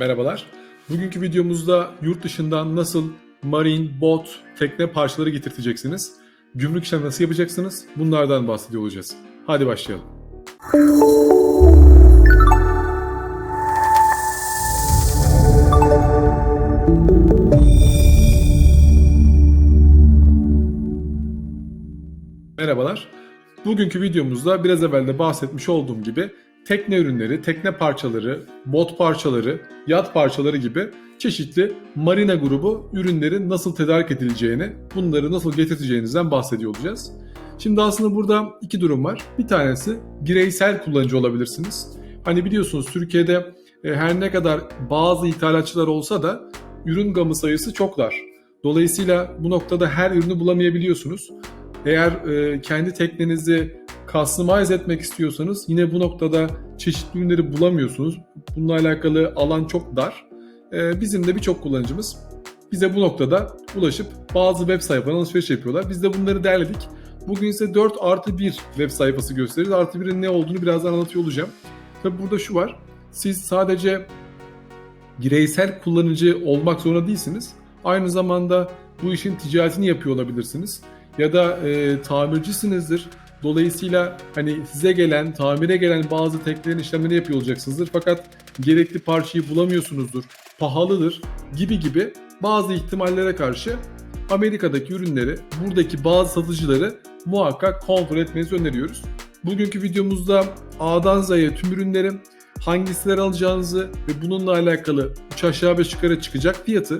Merhabalar. Bugünkü videomuzda yurt dışından nasıl marine, bot, tekne parçaları getirteceksiniz? Gümrük işlemi nasıl yapacaksınız? Bunlardan bahsediyor olacağız. Hadi başlayalım. Merhabalar. Bugünkü videomuzda biraz evvel de bahsetmiş olduğum gibi tekne ürünleri, tekne parçaları, bot parçaları, yat parçaları gibi çeşitli marina grubu ürünlerin nasıl tedarik edileceğini, bunları nasıl getirteceğinizden bahsediyor olacağız. Şimdi aslında burada iki durum var. Bir tanesi bireysel kullanıcı olabilirsiniz. Hani biliyorsunuz Türkiye'de e, her ne kadar bazı ithalatçılar olsa da ürün gamı sayısı çok dar. Dolayısıyla bu noktada her ürünü bulamayabiliyorsunuz. Eğer e, kendi teknenizi customize etmek istiyorsanız yine bu noktada çeşitli ürünleri bulamıyorsunuz. Bununla alakalı alan çok dar. E, bizim de birçok kullanıcımız bize bu noktada ulaşıp bazı web sayfalarına alışveriş yapıyorlar. Biz de bunları derledik. Bugün ise 4 artı 1 web sayfası gösteririz. Artı 1'in ne olduğunu birazdan anlatıyor olacağım. Tabi burada şu var. Siz sadece bireysel kullanıcı olmak zorunda değilsiniz. Aynı zamanda bu işin ticaretini yapıyor olabilirsiniz. Ya da e, tamircisinizdir. Dolayısıyla hani size gelen, tamire gelen bazı teknelerin işlemlerini yapıyor olacaksınızdır. Fakat gerekli parçayı bulamıyorsunuzdur, pahalıdır gibi gibi bazı ihtimallere karşı Amerika'daki ürünleri, buradaki bazı satıcıları muhakkak kontrol etmenizi öneriyoruz. Bugünkü videomuzda A'dan Z'ye tüm ürünleri, hangi alacağınızı ve bununla alakalı 3 aşağı 5 yukarı çıkacak fiyatı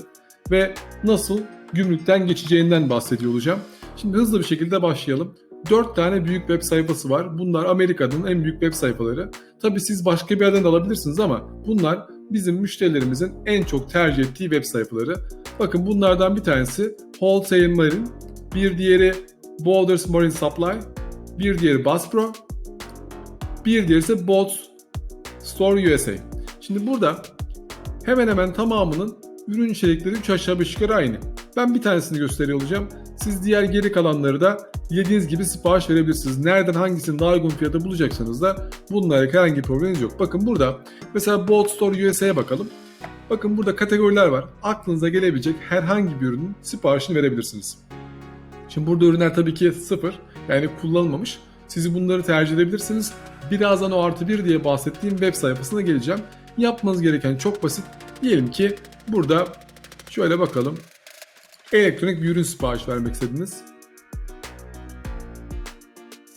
ve nasıl gümrükten geçeceğinden bahsediyor olacağım. Şimdi hızlı bir şekilde başlayalım. 4 tane büyük web sayfası var. Bunlar Amerika'nın en büyük web sayfaları. Tabi siz başka bir yerden de alabilirsiniz ama bunlar bizim müşterilerimizin en çok tercih ettiği web sayfaları. Bakın bunlardan bir tanesi Wholesale Marine, bir diğeri Borders Marine Supply, bir diğeri Bass Pro, bir diğeri ise Boat Store USA. Şimdi burada hemen hemen tamamının ürün içerikleri 3 aşağı 5 yukarı aynı. Ben bir tanesini gösteriyor olacağım. Siz diğer geri kalanları da dilediğiniz gibi sipariş verebilirsiniz. Nereden hangisini daha uygun fiyata bulacaksanız da bununla herhangi bir probleminiz yok. Bakın burada mesela Boat Store USA'ya bakalım. Bakın burada kategoriler var. Aklınıza gelebilecek herhangi bir ürünün siparişini verebilirsiniz. Şimdi burada ürünler tabii ki sıfır. Yani kullanılmamış. Sizi bunları tercih edebilirsiniz. Birazdan o artı bir diye bahsettiğim web sayfasına geleceğim. Yapmanız gereken çok basit. Diyelim ki burada şöyle bakalım. Elektronik bir ürün sipariş vermek istediniz.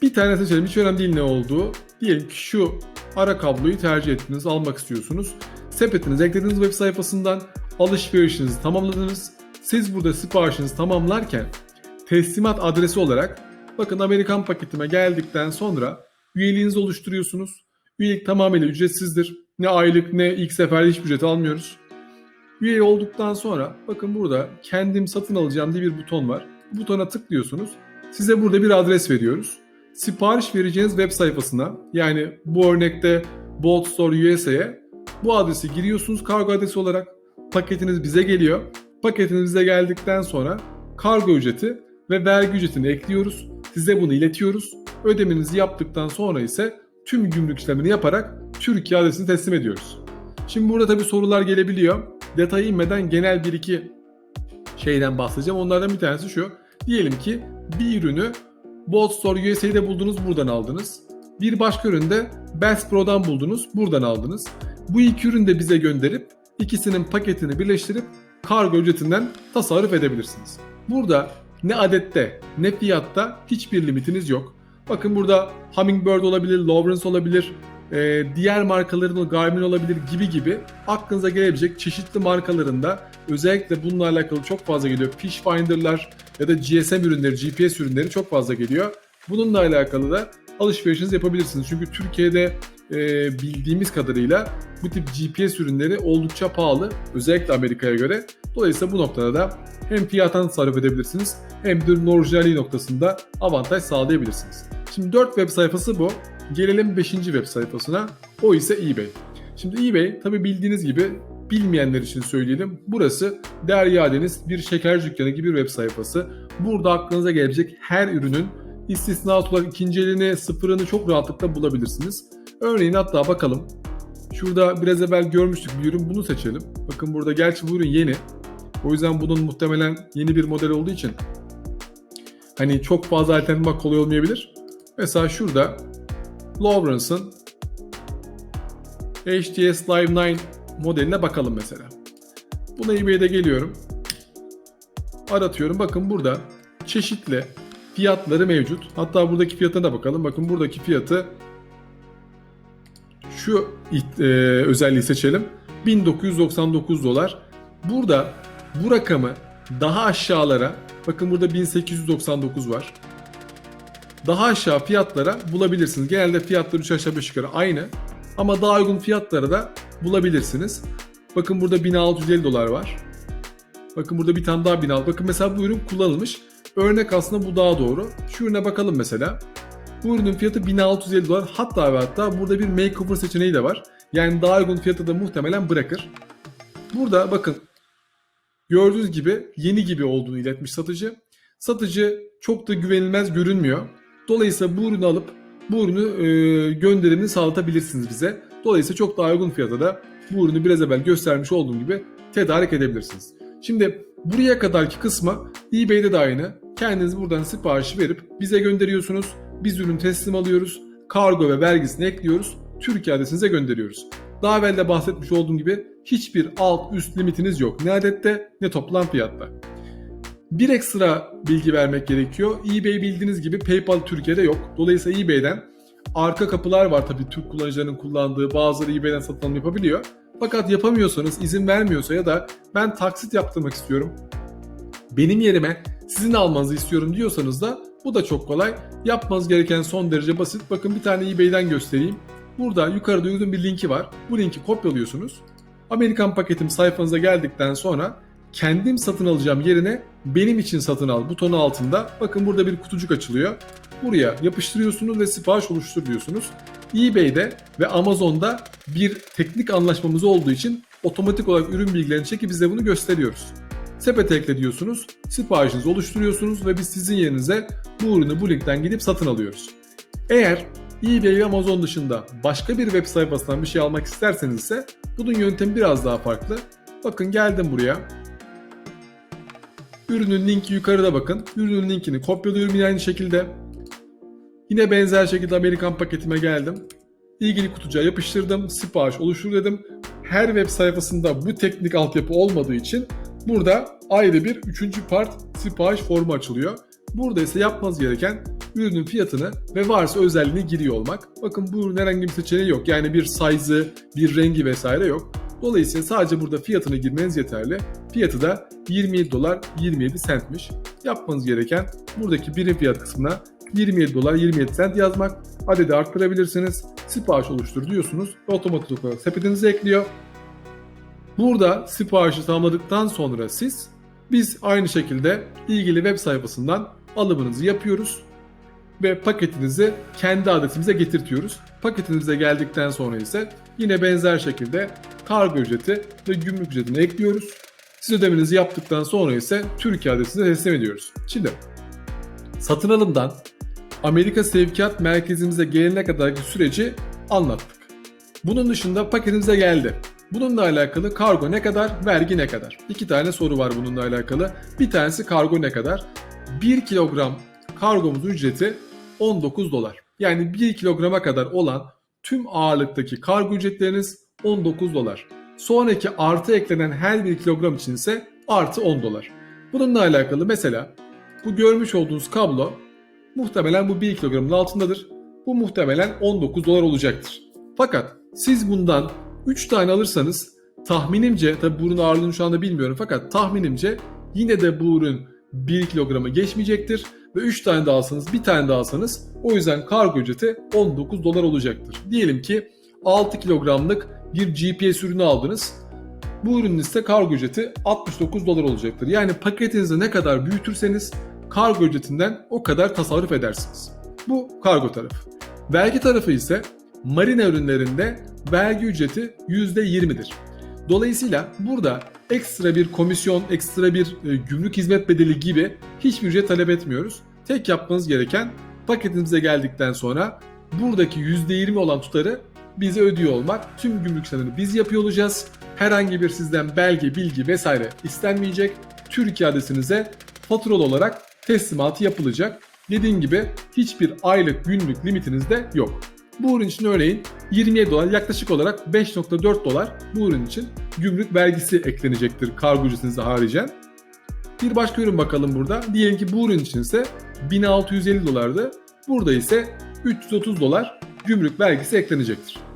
Bir tane seçelim. Hiç önemli değil ne olduğu. Diyelim ki şu ara kabloyu tercih ettiniz, almak istiyorsunuz. Sepetinizi eklediğiniz web sayfasından alışverişinizi tamamladınız. Siz burada siparişinizi tamamlarken teslimat adresi olarak bakın Amerikan paketime geldikten sonra üyeliğinizi oluşturuyorsunuz. Üyelik tamamıyla ücretsizdir. Ne aylık ne ilk seferde hiçbir ücret almıyoruz. Üye olduktan sonra bakın burada kendim satın alacağım diye bir buton var. Butona tıklıyorsunuz. Size burada bir adres veriyoruz. Sipariş vereceğiniz web sayfasına yani bu örnekte Bolt Store USA'ya bu adresi giriyorsunuz kargo adresi olarak. Paketiniz bize geliyor. Paketiniz bize geldikten sonra kargo ücreti ve vergi ücretini ekliyoruz. Size bunu iletiyoruz. Ödemenizi yaptıktan sonra ise tüm gümrük işlemini yaparak Türkiye adresini teslim ediyoruz. Şimdi burada tabi sorular gelebiliyor. Detaya inmeden genel bir iki şeyden bahsedeceğim. Onlardan bir tanesi şu. Diyelim ki bir ürünü Bolt Store USA'de buldunuz buradan aldınız. Bir başka üründe Bass Pro'dan buldunuz buradan aldınız. Bu iki ürünü de bize gönderip ikisinin paketini birleştirip kargo ücretinden tasarruf edebilirsiniz. Burada ne adette ne fiyatta hiçbir limitiniz yok. Bakın burada Hummingbird olabilir, Lawrence olabilir, e, diğer markaların Garmin olabilir gibi gibi aklınıza gelebilecek çeşitli markalarında özellikle bununla alakalı çok fazla geliyor. Fish Finder'lar ya da GSM ürünleri, GPS ürünleri çok fazla geliyor. Bununla alakalı da alışverişinizi yapabilirsiniz. Çünkü Türkiye'de e, bildiğimiz kadarıyla bu tip GPS ürünleri oldukça pahalı. Özellikle Amerika'ya göre. Dolayısıyla bu noktada da hem fiyattan tasarruf edebilirsiniz hem de ürün orijinalliği noktasında avantaj sağlayabilirsiniz. Şimdi 4 web sayfası bu. Gelelim 5. web sayfasına. O ise eBay. Şimdi eBay tabi bildiğiniz gibi bilmeyenler için söyleyelim. Burası Derya Deniz bir şeker dükkanı gibi bir web sayfası. Burada aklınıza gelebilecek her ürünün istisnat olarak ikinci elini, sıfırını çok rahatlıkla bulabilirsiniz. Örneğin hatta bakalım. Şurada biraz evvel görmüştük bir ürün bunu seçelim. Bakın burada gerçi bu ürün yeni. O yüzden bunun muhtemelen yeni bir model olduğu için hani çok fazla alternatif kolay olmayabilir. Mesela şurada Lawrence'ın HTS Live 9 modeline bakalım mesela. Buna eBay'de geliyorum. Aratıyorum. Bakın burada çeşitli fiyatları mevcut. Hatta buradaki fiyatına da bakalım. Bakın buradaki fiyatı şu e, özelliği seçelim. 1999 dolar. Burada bu rakamı daha aşağılara bakın burada 1899 var. Daha aşağı fiyatlara bulabilirsiniz. Genelde fiyatlar 3 aşağı 5 yukarı aynı. Ama daha uygun fiyatlara da bulabilirsiniz. Bakın burada 1650 dolar var. Bakın burada bir tane daha 1600. Bakın mesela bu ürün kullanılmış. Örnek aslında bu daha doğru. Şu ürüne bakalım mesela. Bu ürünün fiyatı 1650 dolar. Hatta ve hatta burada bir makeover seçeneği de var. Yani daha uygun fiyata da muhtemelen bırakır. Burada bakın gördüğünüz gibi yeni gibi olduğunu iletmiş satıcı. Satıcı çok da güvenilmez görünmüyor. Dolayısıyla bu ürünü alıp bu ürünü e, gönderimini sağlatabilirsiniz bize. Dolayısıyla çok daha uygun fiyata da bu ürünü biraz evvel göstermiş olduğum gibi tedarik edebilirsiniz. Şimdi buraya kadarki kısma eBay'de de aynı. Kendiniz buradan siparişi verip bize gönderiyorsunuz. Biz ürün teslim alıyoruz. Kargo ve vergisini ekliyoruz. Türkiye adresinize gönderiyoruz. Daha evvel de bahsetmiş olduğum gibi hiçbir alt üst limitiniz yok. Ne adette ne toplam fiyatta. Bir ekstra bilgi vermek gerekiyor. eBay bildiğiniz gibi PayPal Türkiye'de yok. Dolayısıyla eBay'den arka kapılar var tabii Türk kullanıcılarının kullandığı. Bazıları eBay'den satın alım yapabiliyor. Fakat yapamıyorsanız, izin vermiyorsa ya da ben taksit yaptırmak istiyorum. Benim yerime sizin almanızı istiyorum diyorsanız da bu da çok kolay. Yapmanız gereken son derece basit. Bakın bir tane eBay'den göstereyim. Burada yukarıda uygun bir linki var. Bu linki kopyalıyorsunuz. Amerikan paketim sayfanıza geldikten sonra kendim satın alacağım yerine benim için satın al butonu altında bakın burada bir kutucuk açılıyor. Buraya yapıştırıyorsunuz ve sipariş oluştur diyorsunuz. eBay'de ve Amazon'da bir teknik anlaşmamız olduğu için otomatik olarak ürün bilgilerini çekip bize bunu gösteriyoruz. Sepete ekle diyorsunuz, siparişinizi oluşturuyorsunuz ve biz sizin yerinize bu ürünü bu linkten gidip satın alıyoruz. Eğer eBay ve Amazon dışında başka bir web sayfasından bir şey almak isterseniz ise bunun yöntemi biraz daha farklı. Bakın geldim buraya. Ürünün linki yukarıda bakın. Ürünün linkini kopyalıyorum yine aynı şekilde. Yine benzer şekilde Amerikan paketime geldim. İlgili kutucuğa yapıştırdım. Sipariş oluştur dedim. Her web sayfasında bu teknik altyapı olmadığı için burada ayrı bir üçüncü part sipariş formu açılıyor. Burada ise yapmanız gereken ürünün fiyatını ve varsa özelliğini giriyor olmak. Bakın bu ürün herhangi bir seçeneği yok. Yani bir size'ı, bir rengi vesaire yok. Dolayısıyla sadece burada fiyatını girmeniz yeterli. Fiyatı da 27 dolar 27 centmiş. Yapmanız gereken buradaki birim fiyat kısmına 27 dolar 27 cent yazmak. Adedi arttırabilirsiniz. Sipariş oluştur diyorsunuz ve otomatik olarak sepetinize ekliyor. Burada siparişi tamamladıktan sonra siz biz aynı şekilde ilgili web sayfasından alımınızı yapıyoruz ve paketinizi kendi adresimize getirtiyoruz. Paketinize geldikten sonra ise yine benzer şekilde kargo ücreti ve gümrük ücretini ekliyoruz. Siz ödemenizi yaptıktan sonra ise Türkiye adresine teslim ediyoruz. Şimdi satın alımdan Amerika sevkiyat merkezimize gelene kadarki süreci anlattık. Bunun dışında paketimize geldi. Bununla alakalı kargo ne kadar, vergi ne kadar? İki tane soru var bununla alakalı. Bir tanesi kargo ne kadar? 1 kilogram kargomuzun ücreti 19 dolar. Yani 1 kilograma kadar olan tüm ağırlıktaki kargo ücretleriniz 19 dolar. Sonraki artı eklenen her 1 kilogram için ise artı 10 dolar. Bununla alakalı mesela bu görmüş olduğunuz kablo muhtemelen bu 1 kilogramın altındadır. Bu muhtemelen 19 dolar olacaktır. Fakat siz bundan 3 tane alırsanız tahminimce tabi bu ürün ağırlığını şu anda bilmiyorum fakat tahminimce yine de bu ürün 1 kilogramı geçmeyecektir ve 3 tane daha alsanız bir tane daha alsanız o yüzden kargo ücreti 19 dolar olacaktır. Diyelim ki 6 kilogramlık bir GPS ürünü aldınız. Bu ürünün ise kargo ücreti 69 dolar olacaktır. Yani paketinizi ne kadar büyütürseniz kargo ücretinden o kadar tasarruf edersiniz. Bu kargo tarafı. Vergi tarafı ise marina ürünlerinde vergi ücreti %20'dir. Dolayısıyla burada ekstra bir komisyon, ekstra bir e, gümrük hizmet bedeli gibi hiçbir ücret talep etmiyoruz. Tek yapmanız gereken paketinize geldikten sonra buradaki %20 olan tutarı bize ödüyor olmak. Tüm gümrük işlemlerini biz yapıyor olacağız. Herhangi bir sizden belge, bilgi vesaire istenmeyecek. Türkiye adresinize faturalı olarak teslimatı yapılacak. Dediğim gibi hiçbir aylık günlük limitiniz de yok. Bu ürün için örneğin 27 dolar yaklaşık olarak 5.4 dolar bu ürün için gümrük vergisi eklenecektir kargo ücretinize haricen. Bir başka ürün bakalım burada. Diyelim ki bu ürün için ise 1650 dolardı. Burada ise 330 dolar gümrük vergisi eklenecektir.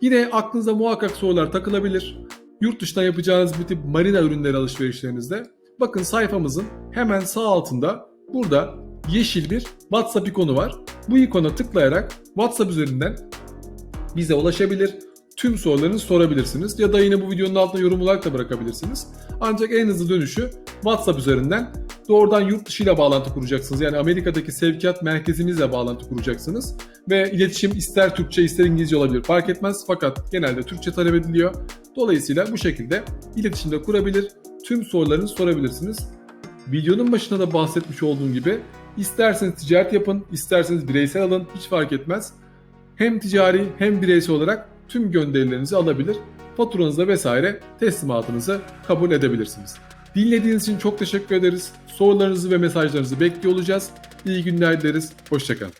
Yine aklınıza muhakkak sorular takılabilir. Yurt dışından yapacağınız bu tip marina ürünleri alışverişlerinizde bakın sayfamızın hemen sağ altında burada yeşil bir WhatsApp ikonu var. Bu ikona tıklayarak WhatsApp üzerinden bize ulaşabilir. Tüm sorularınızı sorabilirsiniz ya da yine bu videonun altına yorum olarak da bırakabilirsiniz. Ancak en hızlı dönüşü WhatsApp üzerinden doğrudan yurt dışıyla bağlantı kuracaksınız. Yani Amerika'daki sevkiyat merkezimizle bağlantı kuracaksınız. Ve iletişim ister Türkçe ister İngilizce olabilir fark etmez. Fakat genelde Türkçe talep ediliyor. Dolayısıyla bu şekilde iletişimde kurabilir. Tüm sorularınızı sorabilirsiniz. Videonun başında da bahsetmiş olduğum gibi isterseniz ticaret yapın, isterseniz bireysel alın hiç fark etmez. Hem ticari hem bireysel olarak tüm gönderilerinizi alabilir. Faturanızda vesaire teslimatınızı kabul edebilirsiniz. Dinlediğiniz için çok teşekkür ederiz. Sorularınızı ve mesajlarınızı bekliyor olacağız. İyi günler dileriz. Hoşçakalın.